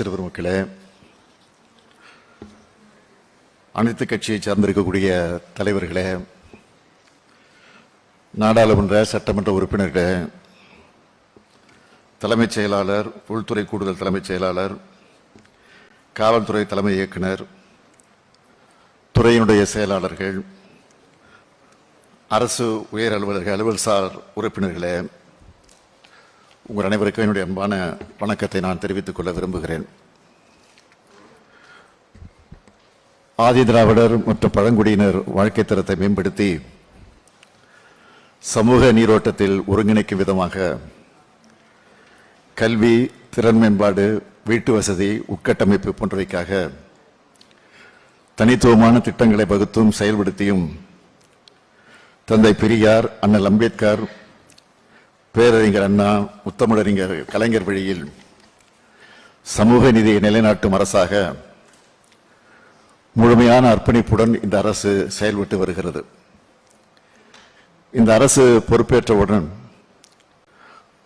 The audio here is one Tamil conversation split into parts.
அமைச்சர் பெருமக்களே அனைத்து கட்சியை சார்ந்திருக்கக்கூடிய தலைவர்களே நாடாளுமன்ற சட்டமன்ற உறுப்பினர்களே தலைமைச் செயலாளர் உள்துறை கூடுதல் தலைமைச் செயலாளர் காவல்துறை தலைமை இயக்குனர் துறையினுடைய செயலாளர்கள் அரசு உயர் அலுவலர்கள் அலுவல்சார் உறுப்பினர்களே உங்கள் அனைவருக்கும் என்னுடைய அன்பான வணக்கத்தை நான் தெரிவித்துக் கொள்ள விரும்புகிறேன். ஆதி திராவிடர் மற்றும் பழங்குடியினர் வாழ்க்கை தரத்தை மேம்படுத்தி சமூக நீரோட்டத்தில் ஒருங்கிணைக்கும் விதமாக கல்வி திறன் மேம்பாடு வீட்டு வசதி உட்கட்டமைப்பு போன்றவைக்காக தனித்துவமான திட்டங்களை வகுத்தும் செயல்படுத்தியும் தந்தை பெரியார் அண்ணல் அம்பேத்கர் பேரறிஞர் அண்ணா முத்தமிழறிஞர் கலைஞர் வழியில் சமூக நிதியை நிலைநாட்டும் அரசாக முழுமையான அர்ப்பணிப்புடன் இந்த அரசு செயல்பட்டு வருகிறது. இந்த அரசு பொறுப்பேற்றவுடன்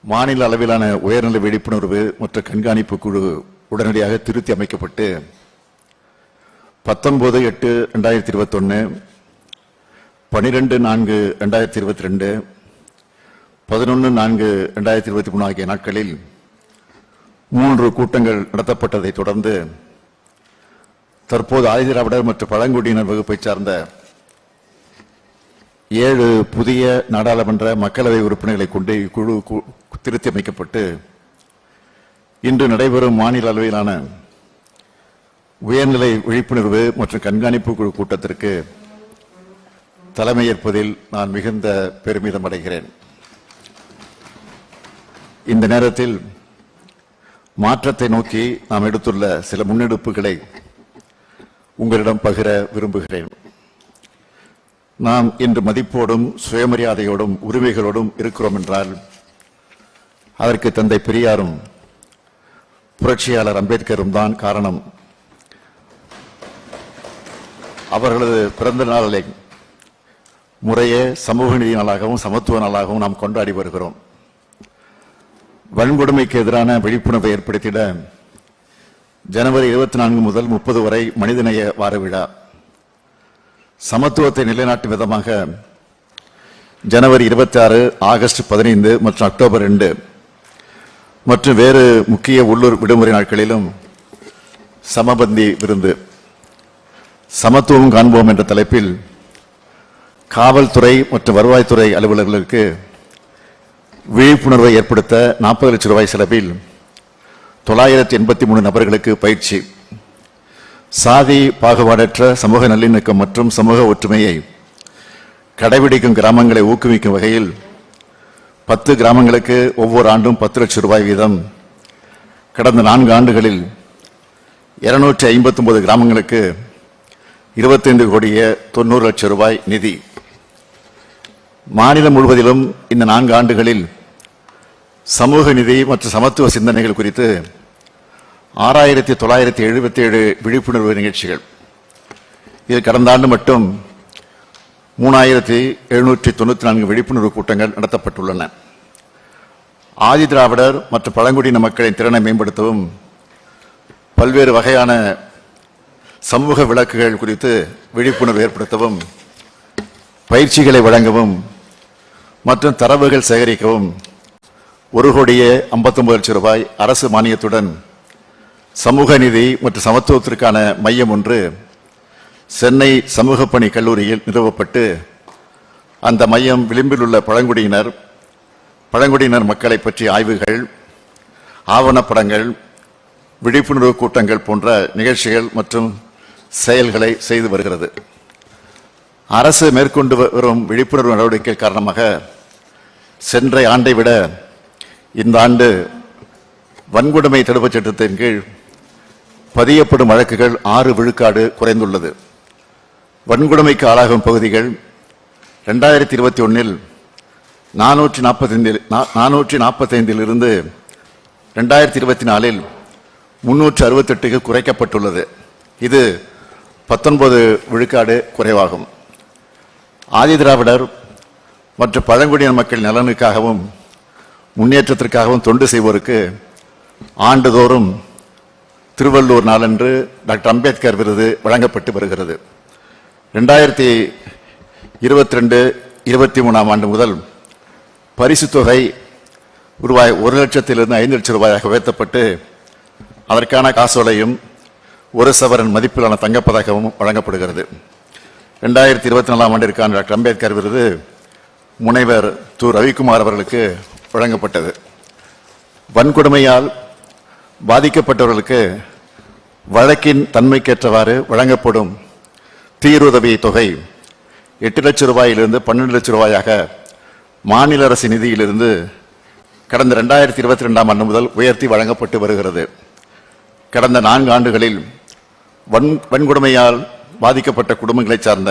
மாநில அளவிலான உயர்நிலை விழிப்புணர்வு மற்றும் கண்காணிப்பு குழு உடனடியாக திருத்தி அமைக்கப்பட்டு பத்தொன்பது எட்டு ரெண்டாயிரத்தி இருபத்தொன்னு பனிரெண்டு நான்கு ரெண்டாயிரத்தி இருபத்தி ரெண்டு பதினொன்று நான்கு ரெண்டாயிரத்தி இருபத்தி மூணு ஆகிய நாட்களில் மூன்று கூட்டங்கள் நடத்தப்பட்டதைத் தொடர்ந்து தற்போது ஆதிதிராவிடர் மற்றும் பழங்குடியினர் வகுப்பை சார்ந்த ஏழு புதிய நாடாளுமன்ற மக்களவை உறுப்பினர்களை கொண்டு இக்குழு கு- திருத்தி அமைக்கப்பட்டு இன்று நடைபெறும் மாநில அளவிலான உயர்நிலை விழிப்புணர்வு மற்றும் கண்காணிப்பு குழு கூட்டத்திற்கு தலைமையேற்பதில் நான் மிகுந்த பெருமிதம் அடைகிறேன். இந்த நேரத்தில் மாற்றத்தை நோக்கி நாம் எடுத்துள்ள சில முன்னெடுப்புகளை உங்களிடம் பகிர விரும்புகிறேன். நாம் இன்று மதிப்போடும் சுயமரியாதையோடும் உரிமைகளோடும் இருக்கிறோம் என்றால் அதற்கு தந்தை பெரியாரும் புரட்சியாளர் அம்பேத்கரும் தான் காரணம். அவர்களது பிறந்த நாளை முறையே சமூக நீதி நாளாகவும் சமத்துவ நாளாகவும் நாம் கொண்டாடி வருகிறோம். வன்கொடுமைக்கு எதிரான விழிப்புணர்வை ஏற்படுத்திட ஜனவரி இருபத்தி நான்கு முதல் முப்பது வரை மனிதநேய வார விழா. சமத்துவத்தை நிலைநாட்டும் விதமாக ஜனவரி இருபத்தி ஆறு ஆகஸ்ட் பதினைந்து மற்றும் அக்டோபர் ரெண்டு மற்றும் வேறு முக்கிய உள்ளூர் விடுமுறை நாட்களிலும் சமபந்தி விருந்து. சமத்துவம் காண்போம் என்ற தலைப்பில் காவல்துறை மற்றும் வருவாய்த்துறை அலுவலர்களுக்கு விழிப்புணர்வை ஏற்படுத்த நாற்பது லட்சம் ரூபாய் செலவில் தொள்ளாயிரத்தி எண்பத்தி மூணு நபர்களுக்கு பயிற்சி. சாதி பாகுபாடற்ற சமூக நல்லிணக்கம் மற்றும் சமூக ஒற்றுமையை கடைபிடிக்கும் கிராமங்களை ஊக்குவிக்கும் வகையில் பத்து கிராமங்களுக்கு ஒவ்வொரு ஆண்டும் பத்து லட்சம் ரூபாய் வீதம் கடந்த நான்கு ஆண்டுகளில் இருநூற்றி ஐம்பத்தி ஒன்பது கிராமங்களுக்கு இருபத்தைந்து கோடியே தொண்ணூறு லட்சம் ரூபாய் நிதி. மாநிலம் முழுவதிலும் இந்த நான்கு ஆண்டுகளில் சமூக நிதி மற்றும் சமத்துவ சிந்தனைகள் குறித்து ஆறாயிரத்தி தொள்ளாயிரத்தி எழுபத்தி ஏழு விழிப்புணர்வு நிகழ்ச்சிகள். இது கடந்த ஆண்டு மட்டும் மூணாயிரத்தி எழுநூற்றி தொண்ணூற்றி நான்கு விழிப்புணர்வு கூட்டங்கள் நடத்தப்பட்டுள்ளன. ஆதி திராவிடர் மற்றும் பழங்குடியின மக்களின் திறனை மேம்படுத்தவும் பல்வேறு வகையான சமூக விளக்குகள் குறித்து விழிப்புணர்வு ஏற்படுத்தவும் பயிற்சிகளை வழங்கவும் மற்றும் தரவுகள் சேகரிக்கவும். ஒரு கோடியே ஐம்பத்தொம்பது லட்சம் ரூபாய் அரசு மானியத்துடன் சமூக நிதி மற்றும் சமத்துவத்திற்கான மையம் ஒன்று சென்னை சமூக பணி கல்லூரியில் நிறுவப்பட்டு அந்த மையம் விளிம்பில் உள்ள பழங்குடியினர் பழங்குடியினர் மக்களை பற்றிய ஆய்வுகள் ஆவணப்படங்கள் விழிப்புணர்வு கூட்டங்கள் போன்ற நிகழ்ச்சிகள் மற்றும் செயல்களை செய்து வருகிறது. அரசு மேற்கொண்டு வரும் விழிப்புணர்வு நடவடிக்கை காரணமாக சென்ற ஆண்டை விட இந்த ஆண்டு வன்கொடுமை தடுப்புச் சட்டத்தின் கீழ் பதியப்படும் வழக்குகள் ஆறு விழுக்காடு குறைந்துள்ளது. வன்கொடுமைக்கு ஆளாகும் பகுதிகள் ரெண்டாயிரத்தி இருபத்தி ஒன்றில் நானூற்றி நாற்பத்தைந்தில் நானூற்றி நாற்பத்தைந்தில் இருந்து ரெண்டாயிரத்தி இருபத்தி நாலில் முன்னூற்று அறுபத்தெட்டுக்கு குறைக்கப்பட்டுள்ளது. இது பத்தொன்பது விழுக்காடு குறைவாகும். ஆதிதிராவிடர் மற்றும் பழங்குடியின மக்கள் நலனுக்காகவும் முன்னேற்றத்திற்காகவும் தொண்டு செய்வோருக்கு ஆண்டுதோறும் திருவள்ளூர் நாளன்று டாக்டர் அம்பேத்கர் விருது வழங்கப்பட்டு வருகிறது. ரெண்டாயிரத்தி இருபத்தி ரெண்டு இருபத்தி மூணாம் ஆண்டு முதல் பரிசு தொகை ரூபாய் ஒரு லட்சத்திலிருந்து ஐந்து லட்சம் ரூபாயாக உயர்த்தப்பட்டு அதற்கான காசோலையும் ஒரு சவரன் மதிப்பிலான தங்கப்பதக்கமும் வழங்கப்படுகிறது. ரெண்டாயிரத்தி இருபத்தி நாலாம் ஆண்டிற்கான டாக்டர் அம்பேத்கர் விருது முனைவர் து ரவிக்குமார் அவர்களுக்கு வழங்கப்பட்டது. வன்கொடுமையால் பாதிக்கப்பட்டவர்களுக்கு வழக்கின் தன்மைக்கேற்றவாறு வழங்கப்படும் தீருதவி தொகை எட்டு லட்சம் ரூபாயிலிருந்து பன்னெண்டு லட்சம் ரூபாயாக மாநில அரசு நிதியிலிருந்து கடந்த ரெண்டாயிரத்தி இருபத்தி ரெண்டாம் ஆண்டு முதல் உயர்த்தி வழங்கப்பட்டு வருகிறது. கடந்த நான்கு ஆண்டுகளில் வன் வன்கொடுமையால் பாதிக்கப்பட்ட குடும்பங்களைச் சார்ந்த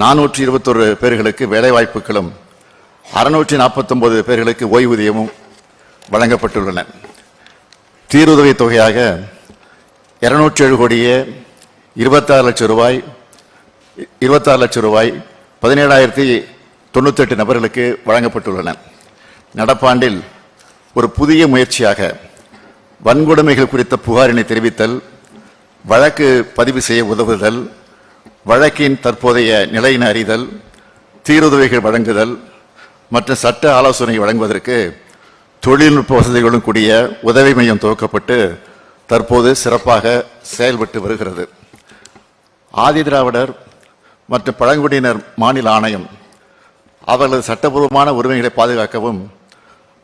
நானூற்றி இருபத்தொரு பேர்களுக்கு வேலைவாய்ப்புகளும் அறுநூற்றி நாற்பத்தொன்பது பேர்களுக்கு ஓய்வூதியமும் வழங்கப்பட்டுள்ளன. தீருதவி தொகையாக இருநூற்றி ஏழு கோடியே இருபத்தாறு லட்சம் ரூபாய் இருபத்தாறு லட்சம் ரூபாய் பதினேழாயிரத்தி தொண்ணூத்தெட்டு நபர்களுக்கு வழங்கப்பட்டுள்ளன. நடப்பாண்டில் ஒரு புதிய முயற்சியாக வன்கொடுமைகள் குறித்த புகாரினை தெரிவித்தல் வழக்கு பதிவு செய்ய உதவுதல் வழக்கின் தற்போதைய நிலையின் அறிதல் தீருதவிகள் வழங்குதல் மற்றும் சட்ட ஆலோசனை வழங்குவதற்கு தொழில்நுட்ப வசதிகளுடன் கூடிய உதவி மையம் துவக்கப்பட்டு தற்போது சிறப்பாக செயல்பட்டு வருகிறது. ஆதிதிராவிடர் மற்றும் பழங்குடியினர் மாநில ஆணையம் அவர்களது சட்டபூர்வமான உரிமைகளை பாதுகாக்கவும்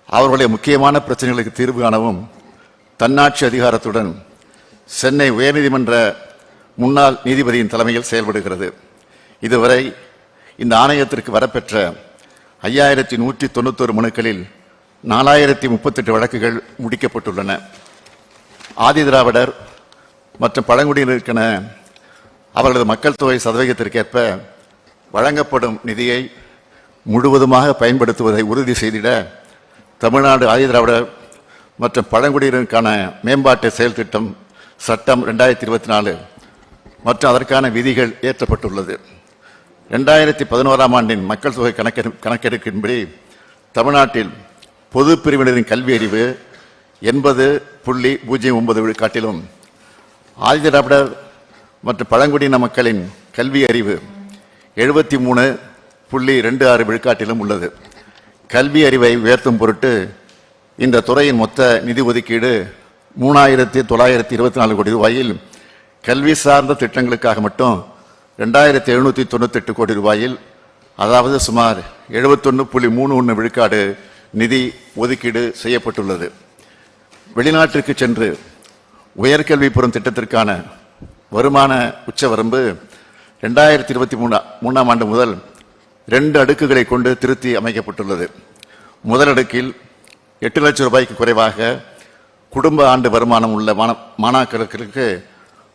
அவர்களுடைய முக்கியமான பிரச்சனைகளுக்கு தீர்வு காணவும் தன்னாட்சி அதிகாரத்துடன் சென்னை உயர்நீதிமன்ற முன்னாள் நீதிபதியின் தலைமையில் செயல்படுகிறது. இதுவரை இந்த ஆணையத்திற்கு வரப்பெற்ற ஐயாயிரத்தி நூற்றி தொண்ணூத்தொரு மனுக்களில் நாலாயிரத்தி முப்பத்தெட்டு வழக்குகள் முடிக்கப்பட்டுள்ளன. ஆதிதிராவிடர் மற்றும் பழங்குடியினருக்கென அவர்களது மக்கள் தொகை சதவீதத்திற்கேற்ப வழங்கப்படும் நிதியை முழுவதுமாக பயன்படுத்துவதை உறுதி செய்திட தமிழ்நாடு ஆதிதிராவிடர் மற்றும் பழங்குடியினருக்கான மேம்பாட்டு செயல் திட்டம் சட்டம் ரெண்டாயிரத்தி இருபத்தி நாலு மற்றும் அதற்கான விதிகள் ஏற்றப்பட்டுள்ளது. ரெண்டாயிரத்தி பதினோராம் ஆண்டின் மக்கள் தொகை கணக்கெடு கணக்கெடுக்கின்படி தமிழ்நாட்டில் பொது பிரிவினரின் கல்வி அறிவு எண்பது புள்ளி பூஜ்ஜியம் ஒன்பது விழுக்காட்டிலும் ஆதிதிராவிடர் மற்றும் பழங்குடியின மக்களின் கல்வி அறிவு எழுபத்தி மூணு புள்ளி ரெண்டு ஆறு விழுக்காட்டிலும் உள்ளது. கல்வி அறிவை உயர்த்தும் பொருட்டு இந்த துறையின் மொத்த நிதி ஒதுக்கீடு மூணாயிரத்தி தொள்ளாயிரத்தி இருபத்தி நாலு கோடி ரூபாயில் கல்வி சார்ந்த திட்டங்களுக்காக மட்டும் ரெண்டாயிரத்தி எழுநூற்றி தொண்ணூத்தெட்டு கோடி ரூபாயில் அதாவது சுமார் எழுபத்தொன்று புள்ளி மூணு ஒன்று விழுக்காடு நிதி ஒதுக்கீடு செய்யப்பட்டுள்ளது. வெளிநாட்டிற்கு சென்று உயர்கல்வி புறம் திட்டத்திற்கான வருமான உச்சவரம்பு ரெண்டாயிரத்தி இருபத்தி மூணா மூணாம் ஆண்டு முதல் ரெண்டு அடுக்குகளை கொண்டு திருத்தி அமைக்கப்பட்டுள்ளது. முதல் அடுக்கில் எட்டு லட்சம் ரூபாய்க்கு குறைவாக குடும்ப ஆண்டு வருமானம் உள்ள மாண மாணாக்கர்களுக்கு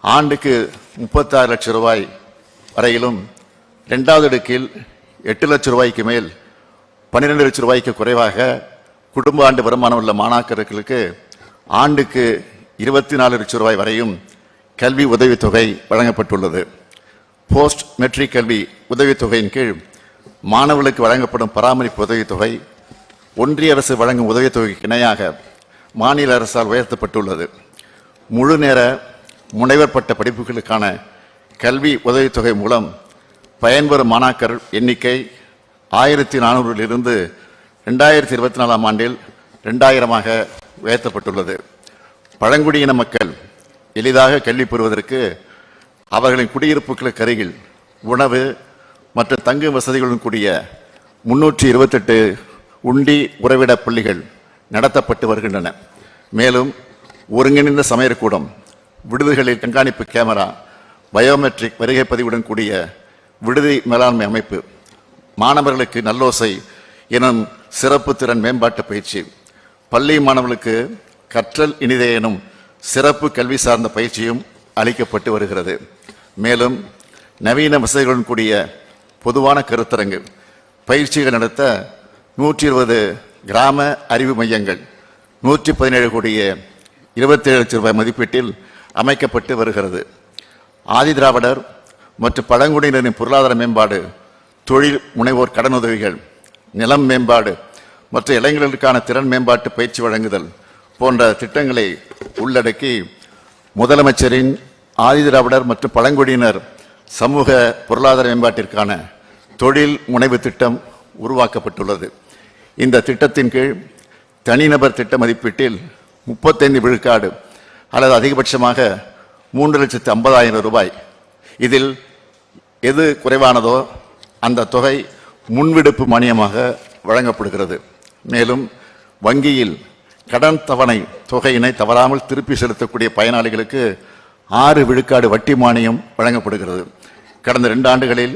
ஆண்டுக்கு முப்பத்தாறு லட்சம் ரூபாய் வரையிலும் ரெண்டாவது அடுக்கில் எட்டு லட்சம் ரூபாய்க்கு மேல் பன்னிரெண்டு லட்சம் ரூபாய்க்கு குறைவாக குடும்ப ஆண்டு வருமானம் உள்ள மாணாக்கர்களுக்கு ஆண்டுக்கு இருபத்தி நாலு லட்சம் ரூபாய் வரையும் கல்வி உதவித்தொகை வழங்கப்பட்டுள்ளது. போஸ்ட் மெட்ரிக் கல்வி உதவித்தொகையின் கீழ் மாணவர்களுக்கு வழங்கப்படும் பராமரிப்பு உதவித்தொகை ஒன்றிய அரசு வழங்கும் உதவித்தொகைக்கு இணையாக மாநில அரசால் உயர்த்தப்பட்டுள்ளது. முழு நேர முனைவர் பட்ட படிப்புகளுக்கான கல்வி உதவித்தொகை மூலம் பயன்பெறும் மாணாக்கர் எண்ணிக்கை ஆயிரத்தி நானூறிலிருந்து ரெண்டாயிரத்தி இருபத்தி நாலாம் ஆண்டில் ரெண்டாயிரமாக உயர்த்தப்பட்டுள்ளது. பழங்குடியின மக்கள் எளிதாக கல்வி பெறுவதற்கு அவர்களின் குடியிருப்புகளுக்கு அருகில் உணவு மற்றும் தங்கும் வசதிகளுடன் கூடிய முன்னூற்றி இருபத்தெட்டு உண்டி உறவிட பள்ளிகள் நடத்தப்பட்டு வருகின்றன. மேலும் ஒருங்கிணைந்த சமையற்கூடம் விடுதிகளில் கண்காணிப்பு கேமரா பயோமெட்ரிக் வருகை பதிவுடன் கூடிய விடுதி மேலாண்மை அமைப்பு மாணவர்களுக்கு நல்லோசை எனும் சிறப்பு திறன் மேம்பாட்டு பயிற்சி பள்ளி மாணவர்களுக்கு கற்றல் இனிதே எனும் சிறப்பு கல்வி சார்ந்த பயிற்சியும் அளிக்கப்பட்டு வருகிறது. மேலும் நவீன வசதிகளுடன் கூடிய பொதுவான கருத்தரங்கு பயிற்சிகள் நடத்த நூற்றி இருபது கிராம அறிவு மையங்கள் நூற்றி பதினேழு கோடிய இருபத்தேழு லட்சம் ரூபாய் மதிப்பீட்டில் அமைக்கப்பட்டு வருகிறது. ஆதிதிராவிடர் மற்றும் பழங்குடியினரின் பொருளாதார மேம்பாடு தொழில் முனைவோர் கடனுதவிகள் நிலம் மேம்பாடு மற்றும் இளைஞர்களுக்கான திறன் மேம்பாட்டு பயிற்சி வழங்குதல் போன்ற திட்டங்களை உள்ளடக்கி முதலமைச்சரின் ஆதிதிராவிடர் மற்றும் பழங்குடியினர் சமூக பொருளாதார மேம்பாட்டிற்கான தொழில் முனைவு திட்டம் உருவாக்கப்பட்டுள்ளது. இந்த திட்டத்தின் கீழ் தனிநபர் திட்ட மதிப்பீட்டில் முப்பத்தைந்து விழுக்காடு அல்லது அதிகபட்சமாக மூன்று லட்சத்து ஐம்பதாயிரம் ரூபாய். இதில் எது குறைவானதோ அந்த தொகை முன்விடுப்பு மானியமாக வழங்கப்படுகிறது. மேலும் வங்கியில் கடன் தவணை தொகையினை தவறாமல் திருப்பி செலுத்தக்கூடிய பயனாளிகளுக்கு ஆறு விழுக்காடு வட்டி மானியம் வழங்கப்படுகிறது. கடந்த ரெண்டு ஆண்டுகளில்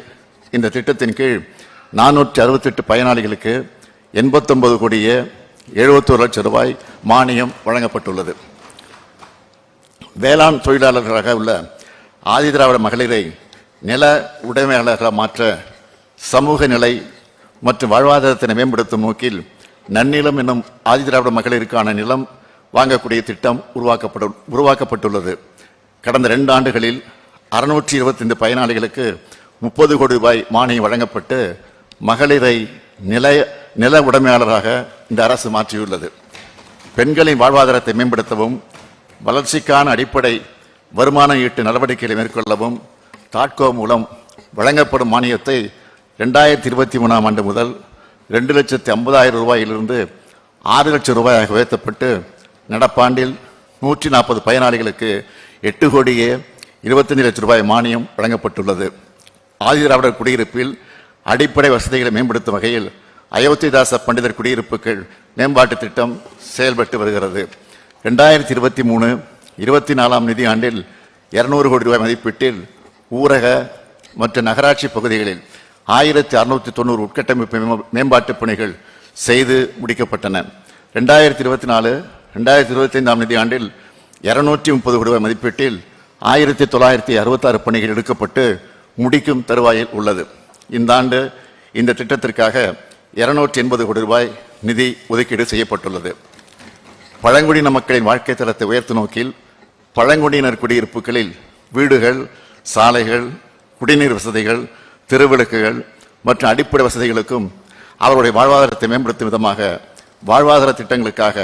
இந்த திட்டத்தின் கீழ் நானூற்றி அறுபத்தெட்டு பயனாளிகளுக்கு எண்பத்தொன்பது கோடியே எழுபத்தோரு லட்சம் ரூபாய் மானியம் வழங்கப்பட்டுள்ளது. வேளாண் தொழிலாளர்களாக உள்ள ஆதிதிராவிட மகளிரை நில உடைமையாளர்களாக மாற்ற சமூக நிலை மற்றும் வாழ்வாதாரத்தினை மேம்படுத்தும் நோக்கில் நன்னிலம் என்னும் ஆதிதிராவிட மகளிருக்கான நிலம் வாங்கக்கூடிய திட்டம் உருவாக்கப்பட உருவாக்கப்பட்டுள்ளது. கடந்த ரெண்டு ஆண்டுகளில் அறுநூற்றி இருபத்தைந்து பயனாளிகளுக்கு முப்பது கோடி ரூபாய் மானியம் வழங்கப்பட்டு மகளிரை நில நில உடைமையாளராக இந்த அரசு மாற்றியுள்ளது. பெண்களின் வாழ்வாதாரத்தை மேம்படுத்தவும் வளர்ச்சிக்கான அடிப்படை வருமான ஈட்டு நடவடிக்கைகளை மேற்கொள்ளவும் தாட்கோ மூலம் வழங்கப்படும் மானியத்தை ரெண்டாயிரத்தி இருபத்தி மூணாம் ஆண்டு முதல் ரெண்டு லட்சத்தி ஐம்பதாயிரம் ரூபாயிலிருந்து ஆறு லட்சம் ரூபாயாக உயர்த்தப்பட்டு நடப்பாண்டில் நூற்றி நாற்பது பயனாளிகளுக்கு எட்டு கோடியே இருபத்தஞ்சு லட்சம் ரூபாய் மானியம் வழங்கப்பட்டுள்ளது. ஆதிதிராவிடர் குடியிருப்பில் அடிப்படை வசதிகளை மேம்படுத்தும் வகையில் அயோத்திதாச பண்டிதர் குடியிருப்புகள் மேம்பாட்டு திட்டம் செயல்பட்டு வருகிறது. ரெண்டாயிரத்தி இருபத்தி மூணு இருபத்தி நாலாம் நிதியாண்டில் இருநூறு கோடி ரூபாய் மதிப்பீட்டில் ஊரக மற்றும் நகராட்சி பகுதிகளில் ஆயிரத்தி அறுநூத்தி தொண்ணூறு உட்கட்டமைப்பு மேம்ப- மேம்பாட்டுப் பணிகள் செய்து முடிக்கப்பட்டன. ரெண்டாயிரத்தி இருபத்தி நாலு ரெண்டாயிரத்தி இருபத்தி ஐந்தாம் நிதியாண்டில் இருநூற்றி முப்பது கோடி ரூபாய் மதிப்பீட்டில் ஆயிரத்தி தொள்ளாயிரத்தி அறுபத்தாறு பணிகள் எடுக்கப்பட்டு முடிக்கும் தருவாயில் உள்ளது. இந்த ஆண்டு இந்த திட்டத்திற்காக இருநூற்றி எண்பது கோடி ரூபாய் நிதி ஒதுக்கீடு செய்யப்பட்டுள்ளது. பழங்குடியின மக்களின் வாழ்க்கை தரத்தை உயர்த்து நோக்கில் பழங்குடியினர் குடியிருப்புகளில் வீடுகள் சாலைகள் குடிநீர் வசதிகள் தெருவிளக்குகள் மற்றும் அடிப்படை வசதிகளுக்கும் அவருடைய வாழ்வாதாரத்தை மேம்படுத்தும் விதமாக வாழ்வாதார திட்டங்களுக்காக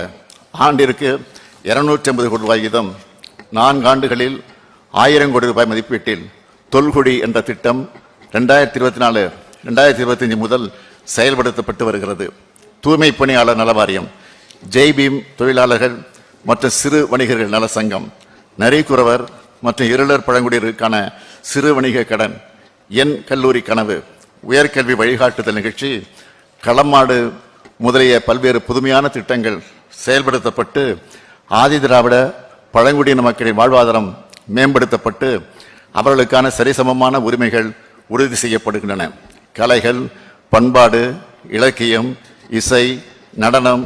ஆண்டிற்கு இருநூற்றி ஐம்பது கோடி ரூபாய் வீதம் நான்கு ஆண்டுகளில் ஆயிரம் கோடி ரூபாய் மதிப்பீட்டில் தொல்குடி என்ற திட்டம் ரெண்டாயிரத்தி இருபத்தி நாலு ரெண்டாயிரத்தி இருபத்தஞ்சு முதல் செயல்படுத்தப்பட்டு வருகிறது. தூய்மை பணியாளர் நல வாரியம் ஜெய்பீம் தொழிலாளர்கள் மற்றும் சிறு வணிகர்கள் நல சங்கம். நரிக்குறவர் மற்றும் இருளர் பழங்குடியினருக்கான சிறு வணிக கடன் என் கல்லூரி கனவு உயர்கல்வி வழிகாட்டுதல் நிகழ்ச்சி களமாடு முதலிய பல்வேறு புதுமையான திட்டங்கள் செயல்படுத்தப்பட்டு ஆதிதிராவிட பழங்குடியின மக்களின் வாழ்வாதாரம் மேம்படுத்தப்பட்டு அவர்களுக்கான சரிசமமான உரிமைகள் உறுதி செய்யப்படுகின்றன. கலைகள் பண்பாடு இலக்கியம் இசை நடனம்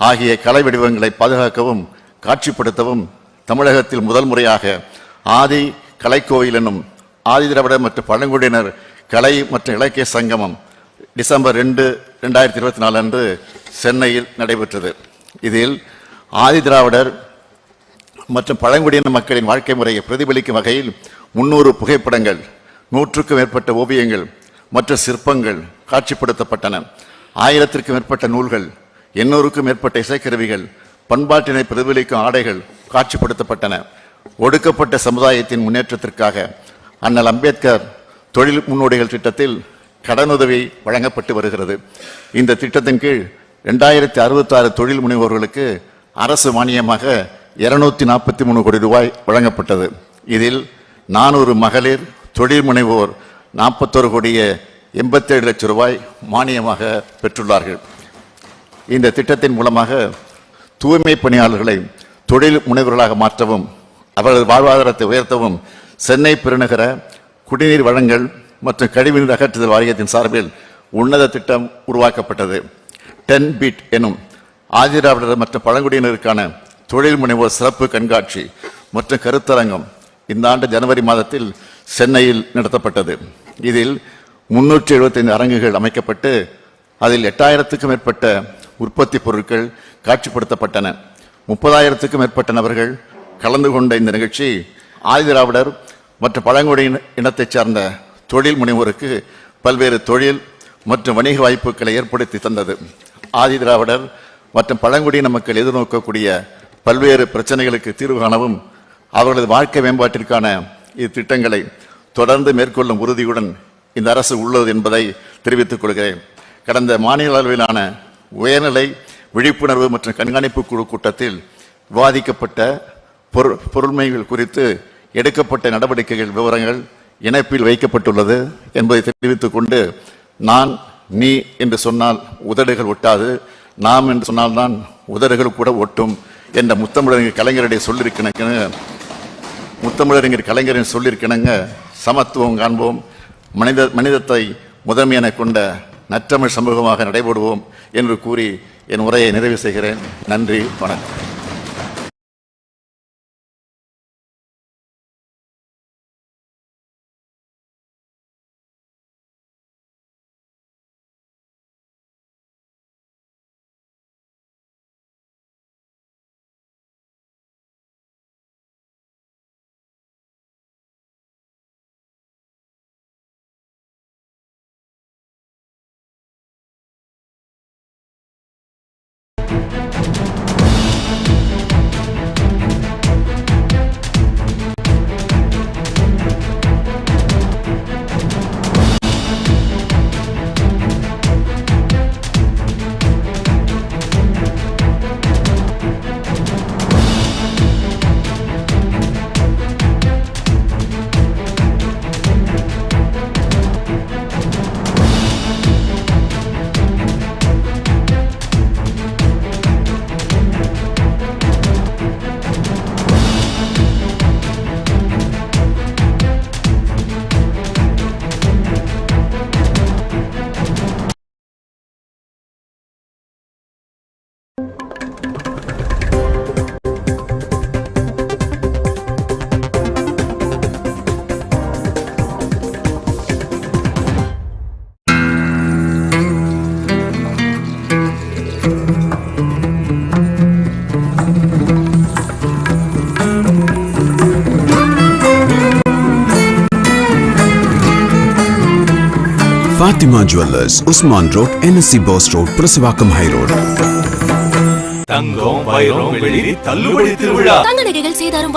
ஆகிய கலை வடிவங்களை பாதுகாக்கவும் காட்சிப்படுத்தவும் தமிழகத்தில் முதல் முறையாக ஆதி கலைக்கோவில் என்னும் ஆதிதிராவிட மற்றும் பழங்குடியினர் கலை மற்றும் இலக்கிய சங்கமம் டிசம்பர் ரெண்டு ரெண்டாயிரத்தி இருபத்தி நாலு அன்று சென்னையில் நடைபெற்றது. இதில் ஆதிதிராவிடர் மற்றும் பழங்குடியின மக்களின் வாழ்க்கை முறையை பிரதிபலிக்கும் வகையில் முன்னூறு புகைப்படங்கள் நூற்றுக்கும் மேற்பட்ட ஓவியங்கள் மற்ற சிற்பங்கள் காட்சிப்படுத்தப்பட்டன. ஆயிரத்திற்கும் மேற்பட்ட நூல்கள் எண்ணூறுக்கும் மேற்பட்ட இசைக்கருவிகள் பண்பாட்டினை பிரதிபலிக்கும் ஆடைகள் காட்சிப்படுத்தப்பட்டன. ஒடுக்கப்பட்ட சமுதாயத்தின் முன்னேற்றத்திற்காக அண்ணல் அம்பேத்கர் தொழில் முன்னோடிகள் திட்டத்தில் கடனுதவி வழங்கப்பட்டு வருகிறது. இந்த திட்டத்தின் கீழ் ரெண்டாயிரத்தி அறுபத்தாறு தொழில் முனைவோர்களுக்கு அரசு மானியமாக இருநூத்தி நாற்பத்தி மூணு கோடி ரூபாய் வழங்கப்பட்டது. இதில் நானூறு மகளிர் தொழில் முனைவோர் நாற்பத்தொரு கோடியே எண்பத்தேழு லட்சம் ரூபாய் மானியமாக பெற்றுள்ளார்கள். இந்த திட்டத்தின் மூலமாக தூய்மை பணியாளர்களை தொழில் முனைவர்களாக மாற்றவும் அவர்களது வாழ்வாதாரத்தை உயர்த்தவும் சென்னை பெருநகர குடிநீர் வழங்கல் மற்றும் கழிவுநீர் அகற்றுதல் வாரியத்தின் சார்பில் உன்னத திட்டம் உருவாக்கப்பட்டது. டென் பீட் எனும் ஆதிராவிடர் மற்றும் பழங்குடியினருக்கான தொழில் முனைவோர் சிறப்பு கண்காட்சி மற்றும் கருத்தரங்கம் இந்த ஆண்டு ஜனவரி மாதத்தில் சென்னையில் நடத்தப்பட்டது. இதில் முன்னூற்றி எழுபத்தைந்து அரங்குகள் அமைக்கப்பட்டு அதில் எட்டாயிரத்துக்கும் மேற்பட்ட உற்பத்தி பொருட்கள் காட்சிப்படுத்தப்பட்டன. முப்பதாயிரத்துக்கும் மேற்பட்ட நபர்கள் கலந்து கொண்ட இந்த நிகழ்ச்சி ஆதிதிராவிடர் மற்ற பழங்குடி இனத்தைச் சார்ந்த தொழில் முனைவோருக்கு பல்வேறு தொழில் மற்றும் வணிக வாய்ப்புகளை ஏற்படுத்தி தந்தது. ஆதிதிராவிடர் மற்றும் பழங்குடியின மக்கள் எதிர்நோக்கக்கூடிய பல்வேறு பிரச்சனைகளுக்கு தீர்வு காணவும் அவர்களது வாழ்க்கை மேம்பாட்டிற்கான இத்திட்டங்களை தொடர்ந்து மேற்கொள்ளும் உறுதியுடன் இந்த அரசு உள்ளது என்பதை தெரிவித்துக் கொள்கிறேன். கடந்த மாநில அளவிலான உயர்நிலை விழிப்புணர்வு மற்றும் கண்காணிப்பு குழு கூட்டத்தில் விவாதிக்கப்பட்ட பொருள் பொருள்மைகள் குறித்து எடுக்கப்பட்ட நடவடிக்கைகள் விவரங்கள் இணைப்பில் வைக்கப்பட்டுள்ளது என்பதை தெரிவித்துக் கொண்டு நான் நீ என்று சொன்னால் உதடுகள் ஒட்டாது நாம் என்று சொன்னால்தான் உதடுகள் கூட ஒட்டும் என்ற முத்தமிழறிஞர் கலைஞருடைய சொல்லியிருக்கணுங்க முத்தமிழறிஞர் கலைஞரின் சொல்லியிருக்கணுங்க சமத்துவம் காண்போம். மனித மனிதத்தை முதன்மையான கொண்ட நற்றமிழ் சமூகமாக நடைபெறுவோம் என்று கூறி என் உரையை நிறைவு செய்கிறேன். நன்றி வணக்கம். Fatima Jewelers, Usman Road, NSC Boss Road, Prasavakam High Road. தங்கம் வைரம் வெள்ளி தள்ளுபடி திருவிழா தங்க நகைகள் சேதாரம்